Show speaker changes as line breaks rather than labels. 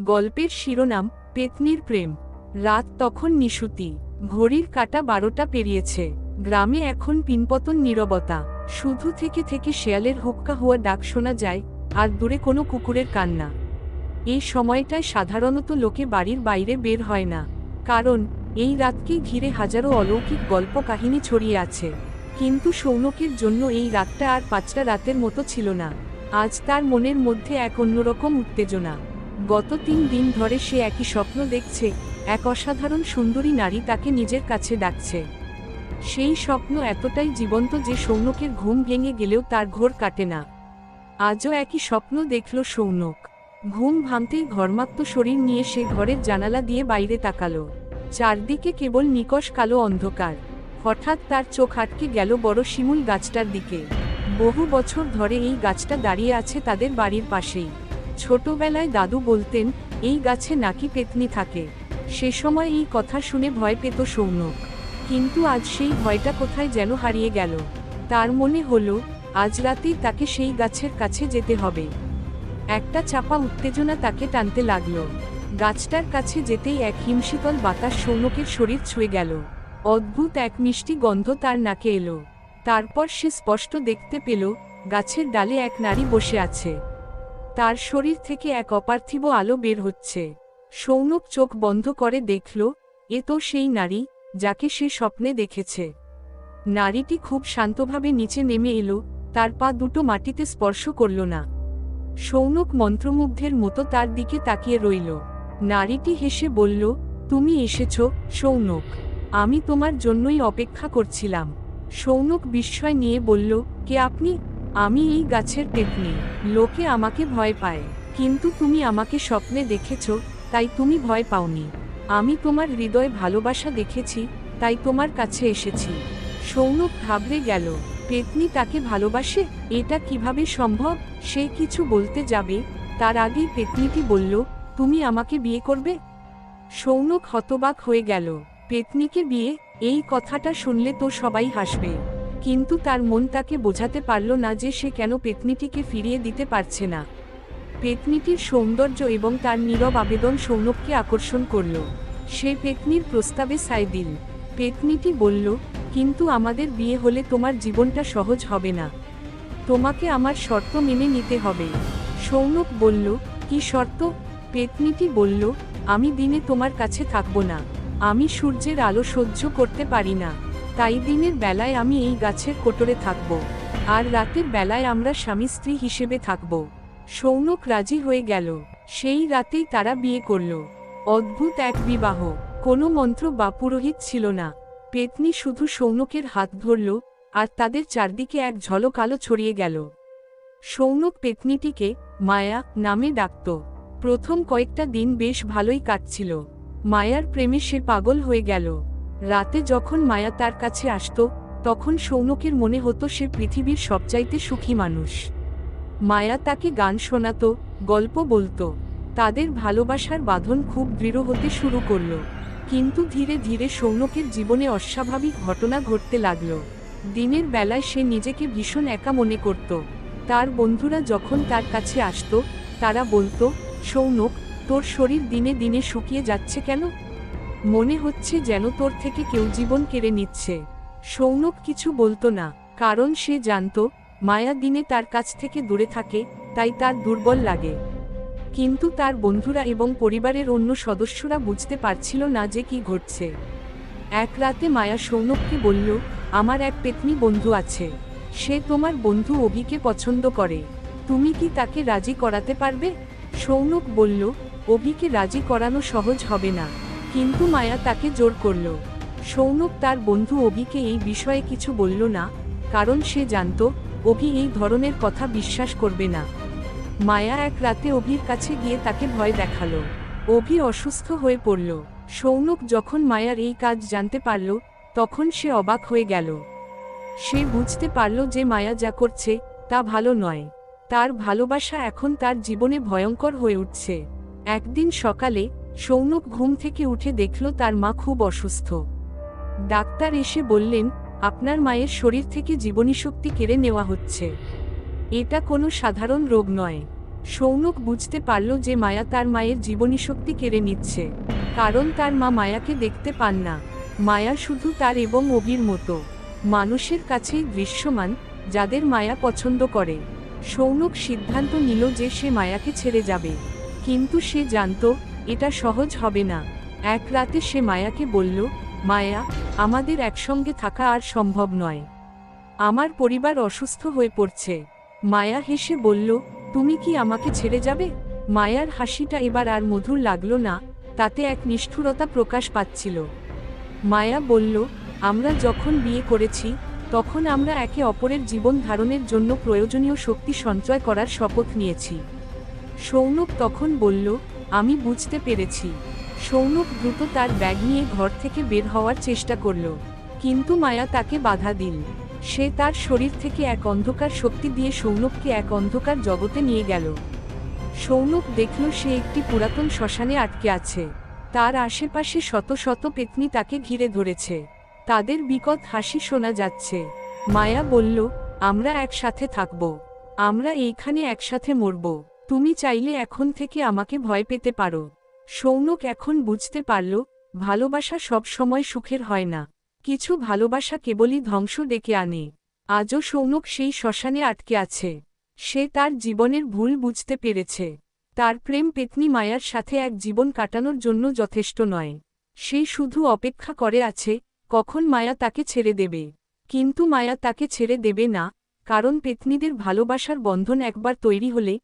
গল্পের শিরোনাম, পেতনির প্রেম। রাত তখন নিশুতি। ঘড়ির কাটা বারোটা পেরিয়েছে। গ্রামে এখন পিনপতন নীরবতা। শুধু থেকে থেকে শেয়ালের হুক্কা হওয়া ডাক শোনা যায়, আর দূরে কোনো কুকুরের কান্না। এই সময়টায় সাধারণত লোকে বাড়ির বাইরে বের হয় না। কারণ, এই রাতকে ঘিরে হাজারো অলৌকিক গল্প কাহিনী ছড়িয়ে আছে। কিন্তু সৌনকের জন্য এই রাতটা আর পাঁচটা রাতের মতো ছিল না। আজ তার মনের মধ্যে এক অন্যরকম উত্তেজনা। গত তিন দিন ধরে সে একই স্বপ্ন দেখছে, এক অসাধারণ সুন্দরী নারী তাকে নিজের কাছে ডাকছে। সেই স্বপ্ন এতটাই জীবন্ত যে সৌনকের ঘুম ভেঙে গেলেও তার ঘোর কাটে না। আজও একই স্বপ্ন দেখল সৌনক। ঘুম ভাঙতেই ঘর্মাক্ত শরীর নিয়ে সে ঘরের জানালা দিয়ে বাইরে তাকালো। চারদিকে কেবল নিকশ কালো অন্ধকার। হঠাৎ তার চোখ আটকে গেল বড় শিমুল গাছটার দিকে। বহু বছর ধরে এই গাছটা দাঁড়িয়ে আছে তাদের বাড়ির পাশেই। ছোটবেলায় দাদু বলতেন, এই গাছে নাকি পেতনি থাকে। সে সময় এই কথা শুনে ভয় পেত সৌনক। কিন্তু আজ সেই ভয়টা কোথায় যেন হারিয়ে গেল। তার মনে হলো, আজ রাতেই তাকে সেই গাছের কাছে যেতে হবে। একটা চাপা উত্তেজনা তাকে টানতে লাগল। গাছটার কাছে যেতেই এক হিমশীতল বাতাস সৌনকের শরীর ছুঁয়ে গেল। অদ্ভুত এক মিষ্টি গন্ধ তার নাকে এলো। তারপর সে স্পষ্ট দেখতে পেল, গাছের ডালে এক নারী বসে আছে। তার শরীর থেকে এক অপার্থিব আলো বের হচ্ছে। সৌনক চোখ বন্ধ করে দেখল, এ তো সেই নারী, যাকে সে স্বপ্নে দেখেছে। নারীটি খুব শান্তভাবে নিচে নেমে এলো, তার পা দুটো মাটিতে স্পর্শ করল না। সৌনক মন্ত্রমুগ্ধের মতো তার দিকে তাকিয়ে রইল। নারীটি হেসে বলল, তুমি এসেছ, সৌনক। আমি তোমার জন্যই অপেক্ষা করছিলাম। সৌনক বিস্ময় নিয়ে বলল, কে আপনি? আমি এই গাছের পেতনি লোকে আমাকে ভয় পায়। কিন্তু তুমি আমাকে স্বপ্নে দেখেছ, তাই তুমি ভয় পাওনি। আমি তোমার হৃদয়ে ভালোবাসা দেখেছি, তাই তোমার কাছে এসেছি। সৌনক ঘাবড়ে গেল। পেতনি তাকে ভালোবাসে? এটা কীভাবে সম্ভব? সে কিছু বলতে যাবে? তার আগেই পেতনিটি বলল, তুমি আমাকে বিয়ে করবে? সৌনক হতবাক হয়ে গেল। পেতনিকে বিয়ে? এই কথাটা শুনলে তো সবাই হাসবে। কিন্তু তার মন তাকে বোঝাতে পারল না যে সে কেন পেতনিটিকে ফিরিয়ে দিতে পারছে না। পেতনিটির সৌন্দর্য এবং তার নীরব আবেদন সৌনককে আকর্ষণ করল। সে পেতনির প্রস্তাবে সায় দিল। পেতনিটি বলল, কিন্তু আমাদের বিয়ে হলে তোমার জীবনটা সহজ হবে না। তোমাকে আমার শর্ত মেনে নিতে হবে। সৌনক বলল, কি শর্ত? পেতনিটি বলল, আমি দিনে তোমার কাছে থাকব না। আমি সূর্যের আলো সহ্য করতে পারি না। তাই দিনের বেলায় আমি এই গাছের কোটরে থাকব, আর রাতের বেলায় আমরা স্বামী স্ত্রী হিসেবে থাকব। সৌনক রাজি হয়ে গেল। সেই রাতেই তারা বিয়ে করল। অদ্ভুত এক বিবাহ। কোনো মন্ত্র বা পুরোহিত ছিল না। পেতনি শুধু সৌনকের হাত ধরল, আর তাদের চারদিকে এক ঝলক আলো ছড়িয়ে গেল। সৌনক পেতনিটিকে মায়া নামে ডাকত। প্রথম কয়েকটা দিন বেশ ভালোই কাটছিল। মায়ার প্রেমে সে পাগল হয়ে গেল। রাতে যখন মায়া তার কাছে আসত, তখন সৌনকের মনে হতো সে পৃথিবীর সবচাইতে সুখী মানুষ। মায়া তাকে গান শোনাত, গল্প বলতো। তাদের ভালোবাসার বাঁধন খুব দৃঢ় হতে শুরু করল। কিন্তু ধীরে ধীরে সৌনকের জীবনে অস্বাভাবিক ঘটনা ঘটতে লাগল। দিনের বেলায় সে নিজেকে ভীষণ একা মনে করত। তার বন্ধুরা যখন তার কাছে আসত, তারা বলতো, সৌনক, তোর শরীর দিনে দিনে শুকিয়ে যাচ্ছে কেন? মনে হচ্ছে যেন তোর থেকে কেউ জীবন কেড়ে নিচ্ছে। সৌনক কিছু বলতো না, কারণ সে জানত, মায়া দিনে তার কাছ থেকে দূরে থাকে, তাই তার দুর্বল লাগে। কিন্তু তার বন্ধুরা এবং পরিবারের অন্য সদস্যরা বুঝতে পারছিল না যে কি ঘটছে। এক রাতে মায়া সৌনককে বলল, আমার এক পেতনি বন্ধু আছে। সে তোমার বন্ধু অভিকে পছন্দ করে। তুমি কি তাকে রাজি করাতে পারবে? সৌনক বলল, অভিকে রাজি করানো সহজ হবে না। কিন্তু মায়া তাকে জোর করল। সৌনক তার বন্ধু অভিকে এই বিষয়ে কিছু বলল না, কারণ সে জানত, অভি এই ধরনের কথা বিশ্বাস করবে না। মায়া এক রাতে অভির কাছে গিয়ে তাকে ভয় দেখাল। অভি অসুস্থ হয়ে পড়ল। সৌনক যখন মায়ার এই কাজ জানতে পারল, তখন সে অবাক হয়ে গেল। সে বুঝতে পারল যে মায়া যা করছে, তা ভালো নয়। তার ভালোবাসা এখন তার জীবনে ভয়ঙ্কর হয়ে উঠছে। একদিন সকালে সৌনক ঘুম থেকে উঠে দেখল তার মা খুব অসুস্থ। ডাক্তার এসে বললেন, আপনার মায়ের শরীর থেকে জীবনীশক্তি কেড়ে নেওয়া হচ্ছে। এটা কোনো সাধারণ রোগ নয়। সৌনক বুঝতে পারল যে মায়া তার মায়ের জীবনীশক্তি কেড়ে নিচ্ছে। কারণ তার মা মায়াকে দেখতে পান না। মায়া শুধু তার এবং অবির মতো। মানুষের কাছেই দৃশ্যমান, যাদের মায়া পছন্দ করে। সৌনক সিদ্ধান্ত নিল যে সে মায়াকে ছেড়ে যাবে। কিন্তু সে জানত এটা সহজ হবে না। এক রাতে সে মায়াকে বলল, মায়া, আমাদের একসঙ্গে থাকা আর সম্ভব নয়। আমার পরিবার অসুস্থ হয়ে পড়ছে মায়া হেসে বলল, তুমি কি আমাকে ছেড়ে যাবে মায়ার হাসিটা এবার আর মধুর লাগল না, তাতে এক নিষ্ঠুরতা প্রকাশ পাচ্ছিল। মায়া বলল, আমরা যখন বিয়ে করেছি, তখন আমরা একে অপরের জীবন ধারণের জন্য প্রয়োজনীয় শক্তি সঞ্চয় করার শপথ নিয়েছি সৌনক তখন বলল আমি বুঝতে পেরেছি। সৌনক দ্রুত তার ব্যাগ নিয়ে ঘর থেকে বের হওয়ার চেষ্টা করল। কিন্তু মায়া তাকে বাধা দিল। সে তার শরীর থেকে এক অন্ধকার শক্তি দিয়ে সৌনককে এক অন্ধকার জগতে নিয়ে গেল। সৌনক দেখল সে একটি পুরাতন শ্মশানে আটকে আছে। তার আশেপাশে শত শত পেতনি তাকে ঘিরে ধরেছে। তাদের বিকট হাসি শোনা যাচ্ছে। মায়া বলল, আমরা একসাথে থাকব। আমরা এইখানে একসাথে মরব। তুমি চাইলে এখন থেকে আমাকে ভয় পেতে পারো। সৌনক এখন বুঝতে পারল, ভালোবাসা সব সময় সুখের হয় না। কিছু ভালোবাসা কেবলই ধ্বংস ডেকে আনে। আজও সৌনক সেই শ্মশানে আটকে আছে। সে তার জীবনের ভুল বুঝতে পেরেছে। তার প্রেম পেতনি মায়ার সাথে এক জীবন কাটানোর জন্য যথেষ্ট নয়। সে শুধু অপেক্ষা করে আছে, কখন মায়া তাকে ছেড়ে দেবে। কিন্তু মায়া তাকে ছেড়ে দেবে না, কারণ পেতনিদের ভালোবাসার বন্ধন একবার তৈরি হলে